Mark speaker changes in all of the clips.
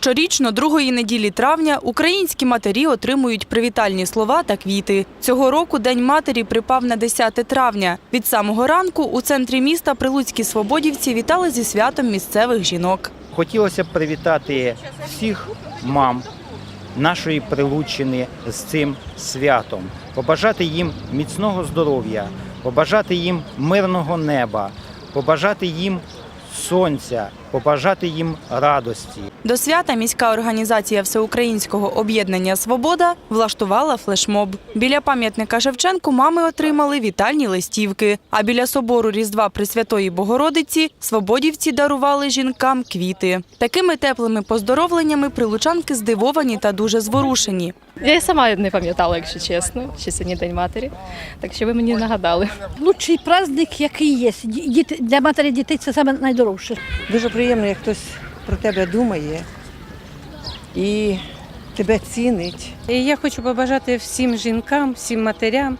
Speaker 1: Щорічно, другої неділі травня, українські матері отримують привітальні слова та квіти. Цього року День матері припав на 10 травня. Від самого ранку у центрі міста Прилуцькі свободівці вітали зі святом місцевих жінок.
Speaker 2: Хотілося б привітати всіх мам нашої Прилуччини з цим святом, побажати їм міцного здоров'я, побажати їм мирного неба, побажати їм сонця, побажати їм радості.
Speaker 1: До свята міська організація Всеукраїнського об'єднання Свобода влаштувала флешмоб. Біля пам'ятника Шевченку мами отримали вітальні листівки. А біля собору Різдва Пресвятої Богородиці свободівці дарували жінкам квіти. Такими теплими поздоровленнями прилучанки здивовані та дуже зворушені.
Speaker 3: Я і сама не пам'ятала, якщо чесно, що сьогодні День матері. Так що ви мені нагадали.
Speaker 4: Лучший праздник, який є. Діти, для матері дітей це саме найдорожче.
Speaker 5: Дуже приємно, як хтось про тебе думає і тебе цінить.
Speaker 6: І я хочу побажати всім жінкам, всім матерям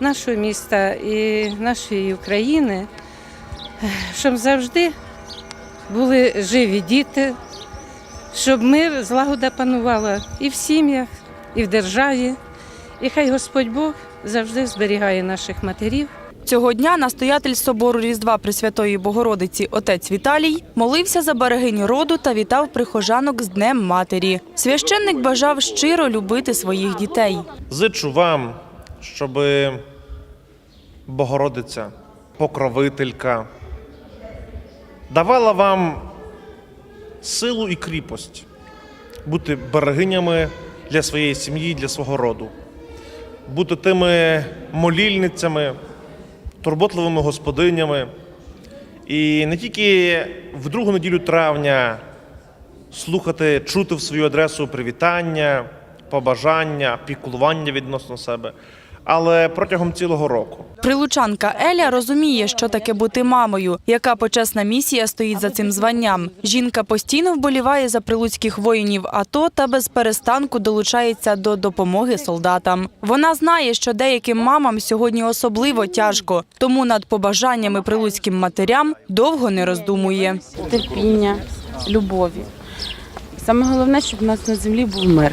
Speaker 6: нашого міста і нашої України, щоб завжди були живі діти, щоб мир, злагода панувала і в сім'ях, і в державі. І хай Господь Бог завжди зберігає наших матерів.
Speaker 1: Цього дня настоятель собору Різдва Пресвятої Богородиці отець Віталій молився за берегиню роду та вітав прихожанок з Днем Матері. Священник бажав щиро любити своїх дітей.
Speaker 7: Зичу вам, щоб Богородиця, покровителька, давала вам силу і кріпость бути берегинями для своєї сім'ї, для свого роду, бути тими молільницями, турботливими господинями. І не тільки в другу неділю травня слухати, чути в свою адресу привітання, побажання, піклування відносно себе, але протягом цілого року.
Speaker 1: Прилучанка Еля розуміє, що таке бути мамою, яка почесна місія стоїть за цим званням. Жінка постійно вболіває за прилуцьких воїнів АТО та без перестанку долучається до допомоги солдатам. Вона знає, що деяким мамам сьогодні особливо тяжко, тому над побажаннями прилуцьким матерям довго не роздумує.
Speaker 8: терпіння, любові. Саме головне, щоб у нас на землі був мир.